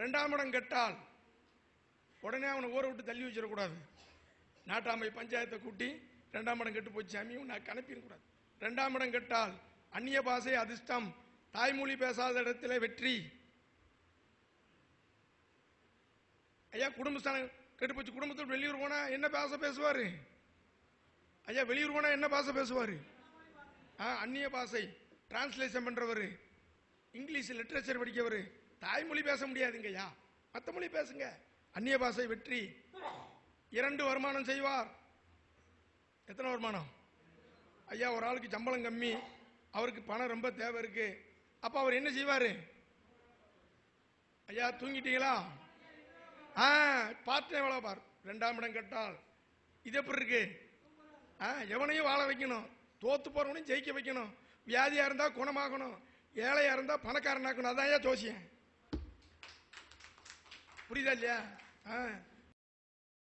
ரெண்டாம் இடம் கெட்டால் உடனே அவனை ஊரை விட்டு தள்ளி வச்சிடக்கூடாது. நாட்டாமை பஞ்சாயத்தை கூட்டி ரெண்டாம் இடம் கெட்டு போச்சு சாமி உன்னை கணப்பிடக்கூடாது ரெண்டாம் இடம் கெட்டால் அந்நிய பாசை அதிர்ஷ்டம் தாய்மொழி பேசாத இடத்துல வெற்றி. ஐயா குடும்பஸ்தானம் கெட்டு போச்சு. குடும்பத்தில் வெளியூர் போனால் என்ன பாசை பேசுவார்? ஐயா வெளியூர் போனால் என்ன பாசை பேசுவார்? ஆ, அந்நிய பாசை டிரான்ஸ்லேஷன் பண்ணுறவர் இங்கிலீஷ் லிட்ரேச்சர் படிக்கவர். தாய்மொழி பேச முடியாதுங்கய்யா. மற்ற மொழி பேசுங்க. அந்நிய பாஷை வெற்றி. இரண்டு வருமானம் செய்வார். எத்தனை வருமானம்? ஐயா ஒரு ஆளுக்கு சம்பளம் கம்மி. அவருக்கு பணம் ரொம்ப தேவை இருக்கு. அப்ப அவர் என்ன செய்வார்? ஐயா தூங்கிட்டீங்களா? ஆ பார்த்தேன் எவ்வளோ பார் ரெண்டாம் இடம் கட்டால் இது எப்படி இருக்கு? ஆ எவனையும் வாழ வைக்கணும். தோத்து போறவனையும் ஜெயிக்க வைக்கணும். வியாதியா இருந்தா குணமாகணும். ஏழையா இருந்தா பணக்காரனாக்கணும். அதான் ஐயா ஜோசியன் புரியுதா இல்லையா?